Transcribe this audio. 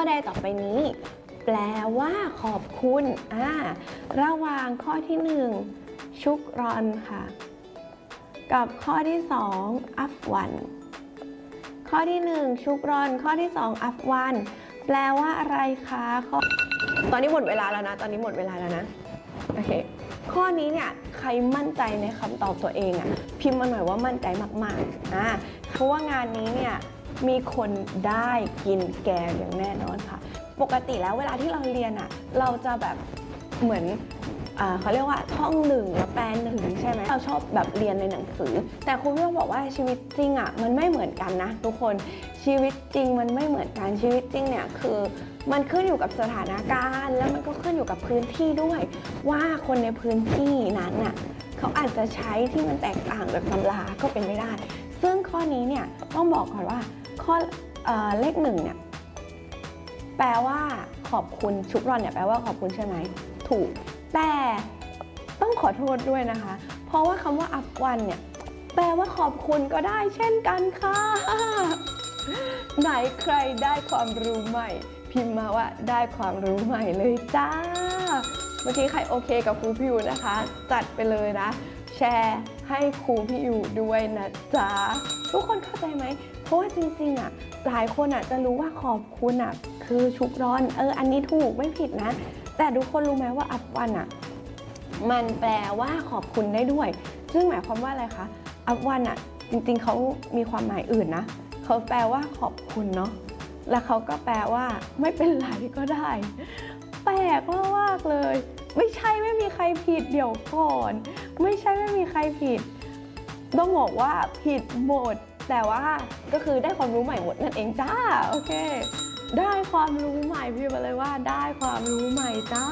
ข้อใดต่อไปนี้ แปลว่าขอบคุณอ่าระหว่างข้อที่หนึ่งชุกรอนค่ะ กับข้อที่สองอัฟวันข้อที่หนึ่งชุกรอน ข้อที่สองอัฟวันแปลว่าอะไรคะข้อตอนนี้หมดเวลาแล้วนะ ตอนนี้หมดเวลาแล้วนะ โอเค ข้อนี้เนี่ยใครมั่นใจในคำตอบตัวเองอะ่ะพิมพ์มาหน่อยว่ามั่นใจมากๆอ่าเพราะว่างานนี้เนี่ยมีคนได้กินแกงอย่างแน่นอนค่ะ ปกติแล้วเวลาที่เราเรียนอะ่ะเราจะแบบ เหมือนอเขาเรียกว่าท่องหนึ่งแล้วแปลหนึ่งใช่ไหมเราชอบแบบเรียนในหนังสือ แต่ครูพี่บอกว่าชีวิตจริงอะ่ะมันไม่เหมือนกันนะ ทุกคนชีวิตจริงมันไม่เหมือนกันชีวิตจริงเนี่ยคือมันขึ้นอยู่กับสถานการณ์ แล้วมันก็ขึ้นอยู่กับพื้นที่ด้วย ว่าคนในพื้นที่นั้นน่ะเขาอาจจะใช้ที่มันแตกต่างจากตำราก็เป็นไม่ได้ ซึ่งข้อนี้เนี่ยต้องบอกก่อนว่าข้อเอเลขหนึ่งเนี่ยแปลว่าขอบคุณชุกรอนเนี่ยแปลว่าขอบคุณใช่ไหม ถูก แต่ต้องขอโทษด้วยนะคะ เพราะว่าคำว่าอัพวันเนี่ย แปลว่าขอบคุณก็ได้เช่นกันค่ะ ไหนใครได้ความรู้ใหม่ พิมพ์มาว่าได้ความรู้ใหม่เลยจ้า เมื่อกี้ใครโอเคกับครูพี่ยูนะคะ จัดไปเลยนะ แชร์ให้ครูพี่ยูด้วยนะจ๊ะ ทุกคนเข้าใจไหม เพราะว่าจริงๆอะหลายคนอะจะรู้ว่าขอบคุณอะคือชุกร้อน เออ อันนี้ถูกไม่ผิดนะ แต่ทุกคนรู้ไหมว่าอัพวันอะมันแปลว่าขอบคุณได้ด้วย ซึ่งหมายความว่าอะไรคะอัพวันอะจริงๆเขามีความหมายอื่นนะเขาแปลว่าขอบคุณเนาะแล้วเขาก็แปลว่า ไม่เป็นไรก็ได้ แปลกมากเลย ไม่ใช่ไม่มีใครผิดเดี๋ยวก่อน ไม่ใช่ไม่มีใครผิด ต้องบอกว่าผิดหมด แต่ว่าก็คือได้ความรู้ใหม่หมดนั่นเองจ้า โอเค ได้ความรู้ใหม่พี่มาเลยว่าได้ความรู้ใหม่จ้า